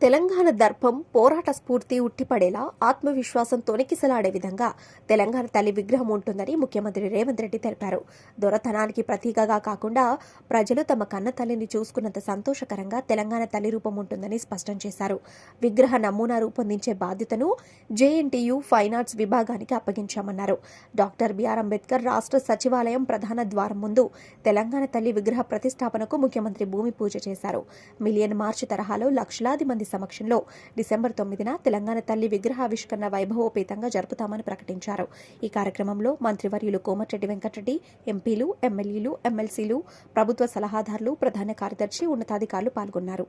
తెలంగాణ దర్పం పోరాట స్ఫూర్తి ఉట్టిపడేలా ఆత్మవిశ్వాసం తొనికిసలాడే విధంగా తెలంగాణ తల్లి విగ్రహం ఉంటుందని ముఖ్యమంత్రి రేవంత్ రెడ్డి తెలిపారు. దొరతనానికి ప్రతీకగా కాకుండా ప్రజలు తమ కన్న తల్లిని చూసుకున్నంత సంతోషకరంగా తెలంగాణ తల్లి రూపం ఉంటుందని స్పష్టం చేశారు. విగ్రహ నమూనా రూపొందించే బాధ్యతను జేఎన్టీయు ఫైన్ ఆర్ట్స్ విభాగానికి అప్పగించామన్నారు. డాక్టర్ బిఆర్ అంబేద్కర్ రాష్ట్ర సచివాలయం ప్రధాన ద్వారం ముందు తెలంగాణ తల్లి విగ్రహ ప్రతిష్టాపనకు ముఖ్యమంత్రి భూమి పూజ చేశారు. మిలియన్ మార్చ్ తరహాలో లక్షలాది మంది సమక్షంలో డిసెంబర్ తొమ్మిదిన తెలంగాణ తల్లి విగ్రహావిష్కరణ వైభవోపేతంగా జరుపుతామని ప్రకటించారు. ఈ కార్యక్రమంలో మంత్రివర్యులు కోమటిరెడ్డి వెంకటరెడ్డి ఎంపీలు ఎమ్మెల్యేలు ఎమ్మెల్సీలు ప్రభుత్వ సలహాదారులు ప్రధాన కార్యదర్శి ఉన్నతాధికారులు పాల్గొన్నారు.